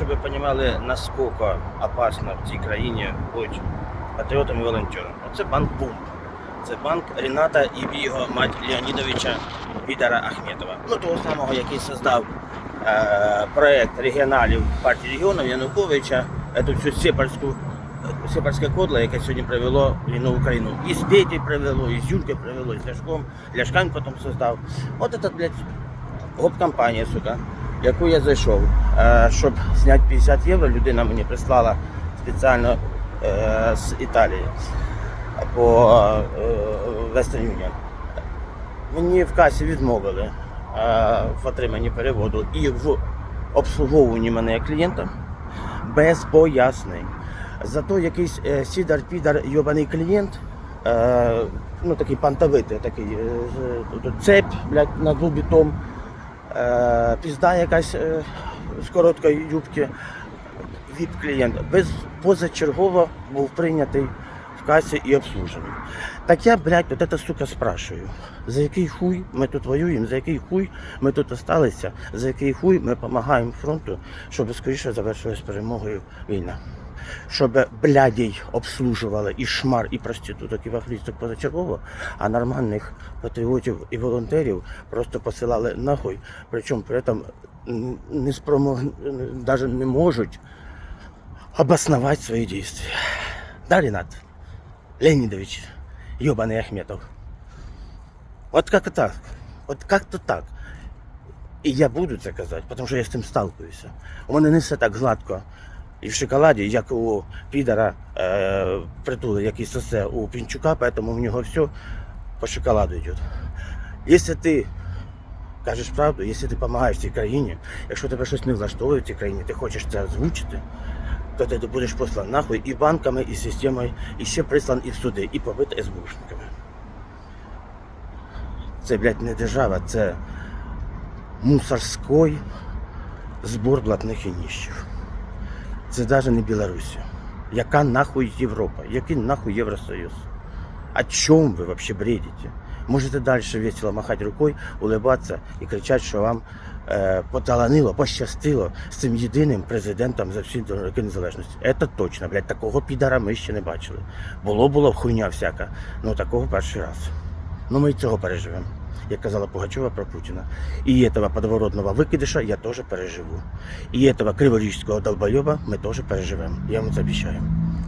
щоб ви розуміли, наскільки опасно в цій країні бути патріотом і волонтером. Оце банк Бум. Це банк Ріната і його мать Леонідовича Відара Ахметова. Ну, того самого, який создав е, проект регіоналів партії регіонів Януковича, цю всю сепарську сепарське кодло, яке сьогодні привело війну в Україну. І з Петей привело, і з Юлькою привело, і з Ляшком. Ляшка він потім создав. От этот, блядь, гоп-компанія, сука, яку я зайшов, щоб зняти 50 євро, людина мені прислала спеціально е, з Італії по е, Western Union. Мені в касі відмовили е, в отриманні переводу і в обслуговуванні мене клієнта без пояснень. Зато якийсь е, сідар-підар йобаний клієнт, е, ну такий пантовитий, такий е, цепь, блядь, на зубі том, е, пізда якась е, з короткої юбки від клієнта. Без позачергово був прийнятий в касі і обслужений. Так я, блядь, от это, сука, спрашиваю, за який хуй ми тут воюємо, за який хуй ми тут осталися, за який хуй ми допомагаємо фронту, щоб скоріше завершилась перемогою війна. Щоб блядей обслужували і шмар, і проституток, і вахлісток позачергово, а нормальних патріотів і волонтерів просто посилали нахуй. Причому при м, не спромог... даже не можуть обосновать свои действия. Да, Ренат? Леонидович, ебаный Ахметов. Вот как так. Вот как-то так. І я буду це казати, тому що я з цим сталкуюся. У мене не все так гладко і в шоколаді, як у підара е, притули, який сосе у Пінчука, тому в нього все по шоколаду йде. Якщо ти кажеш правду, якщо ти допомагаєш цій країні, якщо тебе щось не влаштовує в цій країні, ти хочеш це озвучити, то ти будеш послан нахуй і банками, і системою, і ще прислан і в суди, і побит СБУшниками. Це, блядь, не держава, це мусорський збор блатних і ніщів. Це навіть не Білорусі. Яка нахуй Європа? Який нахуй Євросоюз? О чем вы вообще бредите? Можете дальше весело махать рукой, улыбаться і кричати, що вам е, поталанило, пощастило з цим єдиним президентом за всі роки незалежності. Це точно, блядь, такого підара ми ще не бачили. Було, було хуйня всяка, ну такого перший раз. Ну ми й цього переживемо. Як казала Пугачова про Путіна. І этого подворотного викидиша я теж переживу. І этого криворіжського долбойоба ми теж переживемо. Я вам це обіцяю.